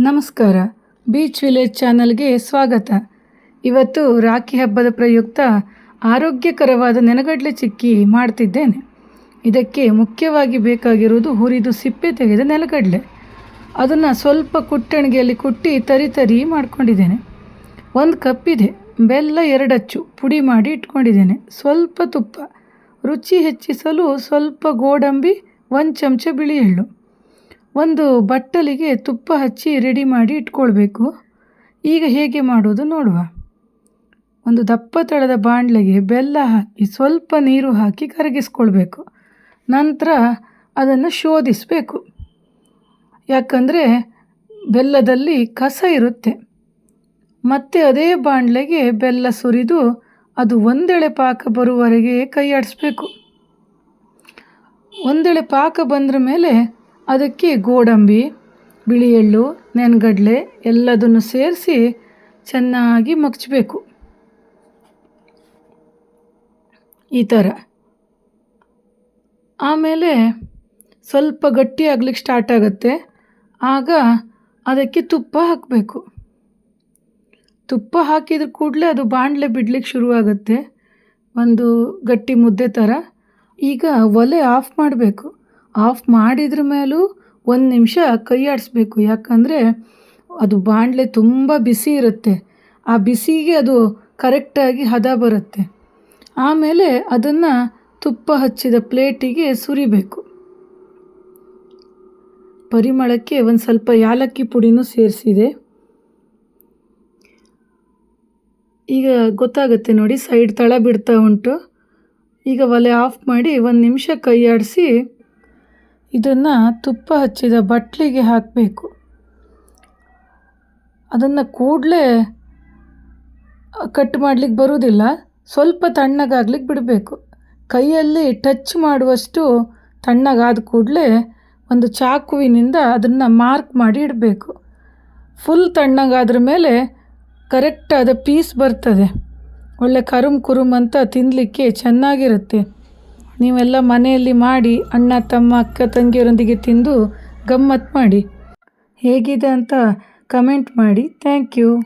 ನಮಸ್ಕಾರ. Beach village ಚಾನಲ್ಗೆ ಸ್ವಾಗತ. ಇವತ್ತು ರಾಖಿ ಹಬ್ಬದ ಪ್ರಯುಕ್ತ ಆರೋಗ್ಯಕರವಾದ ನೆನಗಡಲೆ ಚಿಕ್ಕಿ ಮಾಡ್ತಿದ್ದೇನೆ. ಇದಕ್ಕೆ ಮುಖ್ಯವಾಗಿ ಬೇಕಾಗಿರುವುದು ಹುರಿದು ಸಿಪ್ಪೆ ತೆಗೆದ ನೆಲಗಡಲೆ. ಅದನ್ನು ಸ್ವಲ್ಪ ಕುಟ್ಟಣಿಗೆಯಲ್ಲಿ ಕುಟ್ಟಿ ತರಿ ತರಿ ಮಾಡ್ಕೊಂಡಿದ್ದೇನೆ. ಒಂದು ಕಪ್ಪಿದೆ. ಬೆಲ್ಲ ಎರಡಚ್ಚು. ಪುಡಿ ಮಾಡಿ ಇಟ್ಕೊಂಡಿದ್ದೇನೆ. ಸ್ವಲ್ಪ ತುಪ್ಪ. ರುಚಿ ಹೆಚ್ಚಿಸಲು ಸ್ವಲ್ಪ ಗೋಡಂಬಿ, ಒಂದು ಚಮಚ ಬಿಳಿ ಎಳ್ಳು. ಒಂದು ಬಟ್ಟಲಿಗೆ ತುಪ್ಪ ಹಚ್ಚಿ ರೆಡಿ ಮಾಡಿ ಇಟ್ಕೊಳ್ಬೇಕು. ಈಗ ಹೇಗೆ ಮಾಡೋದು ನೋಡುವ. ಒಂದು ದಪ್ಪ ತಳದ ಬಾಣಲೆಗೆ ಬೆಲ್ಲ ಹಾಕಿ, ಸ್ವಲ್ಪ ನೀರು ಹಾಕಿ ಕರಗಿಸ್ಕೊಳ್ಬೇಕು. ನಂತರ ಅದನ್ನು ಶೋಧಿಸಬೇಕು. ಯಾಕಂದರೆ ಬೆಲ್ಲದಲ್ಲಿ ಕಸ ಇರುತ್ತೆ. ಮತ್ತೆ ಅದೇ ಬಾಣಲೆಗೆ ಬೆಲ್ಲ ಸುರಿದು ಅದು ಒಂದೆಳೆ ಪಾಕ ಬರುವವರೆಗೆ ಕೈಯಾಡಿಸ್ಬೇಕು. ಒಂದೆಳೆ ಪಾಕ ಬಂದ್ರ ಮೇಲೆ ಅದಕ್ಕೆ ಗೋಡಂಬಿ ಬಿಳಿ ಎಳ್ಳು ನೆನಗಡಲೆ ಎಲ್ಲದನ್ನು ಸೇರಿಸಿ ಚೆನ್ನಾಗಿ ಮಗ್ಚಬೇಕು. ಈ ಥರ. ಆಮೇಲೆ ಸ್ವಲ್ಪ ಗಟ್ಟಿ ಆಗ್ಲಿಕ್ಕೆ ಸ್ಟಾರ್ಟ್ ಆಗುತ್ತೆ. ಆಗ ಅದಕ್ಕೆ ತುಪ್ಪ ಹಾಕಬೇಕು. ತುಪ್ಪ ಹಾಕಿದ ಕೂಡಲೇ ಅದು ಬಾಣಲೆ ಬಿಡ್ಲಿಕ್ಕೆ ಶುರುವಾಗುತ್ತೆ ಒಂದು ಗಟ್ಟಿ ಮುದ್ದೆ ಥರ. ಈಗ ಒಲೆ ಆಫ್ ಮಾಡಬೇಕು. ಆಫ್ ಮಾಡಿದ್ರ ಮೇಲೂ ಒಂದು ನಿಮಿಷ ಕೈ ಆಡಿಸ್ಬೇಕು. ಯಾಕಂದರೆ ಅದು ಬಾಣಲೆ ತುಂಬ ಬಿಸಿ ಇರುತ್ತೆ. ಆ ಬಿಸಿಗೆ ಅದು ಕರೆಕ್ಟಾಗಿ ಹದ ಬರುತ್ತೆ. ಆಮೇಲೆ ಅದನ್ನು ತುಪ್ಪ ಹಚ್ಚಿದ ಪ್ಲೇಟಿಗೆ ಸುರಿಬೇಕು. ಪರಿಮಳಕ್ಕೆ ಒಂದು ಸ್ವಲ್ಪ ಯಾಲಕ್ಕಿ ಪುಡಿನೂ ಸೇರಿಸಿದೆ. ಈಗ ಗೊತ್ತಾಗುತ್ತೆ ನೋಡಿ, ಸೈಡ್ ತಳ ಬಿಡ್ತಾ ಉಂಟು. ಈಗ ಒಲೆ ಆಫ್ ಮಾಡಿ ಒಂದು ನಿಮಿಷ ಕೈ ಆಡಿಸಿ ಇದನ್ನು ತುಪ್ಪ ಹಚ್ಚಿದ ಬಟ್ಲಿಗೆ ಹಾಕಬೇಕು. ಅದನ್ನು ಕೂಡಲೇ ಕಟ್ ಮಾಡಲಿಕ್ಕೆ ಬರುವುದಿಲ್ಲ ಸ್ವಲ್ಪ ತಣ್ಣಗಾಗ್ಲಿಕ್ಕೆ ಬಿಡಬೇಕು. ಕೈಯಲ್ಲಿ ಟಚ್ ಮಾಡುವಷ್ಟು ತಣ್ಣಗಾದ ಕೂಡಲೇ ಒಂದು ಚಾಕುವಿನಿಂದ ಅದನ್ನು ಮಾರ್ಕ್ ಮಾಡಿ ಇಡಬೇಕು. ಫುಲ್ ತಣ್ಣಗಾದ್ರ ಮೇಲೆ ಕರೆಕ್ಟಾದ ಪೀಸ್ ಬರ್ತದೆ. ಒಳ್ಳೆ ಕರುಮ್ ಕುರುಮ್ ಅಂತ ತಿನ್ನಲಿಕ್ಕೆ ಚೆನ್ನಾಗಿರುತ್ತೆ. ನೀವೆಲ್ಲ ಮನೆಯಲ್ಲಿ ಮಾಡಿ ಅಣ್ಣ, ತಮ್ಮ, ಅಕ್ಕ, ತಂಗಿಯರೊಂದಿಗೆ ತಿಂದು ಗಮ್ಮತ್ತು ಮಾಡಿ. ಹೇಗಿದೆ ಅಂತ ಕಮೆಂಟ್ ಮಾಡಿ. Thank you.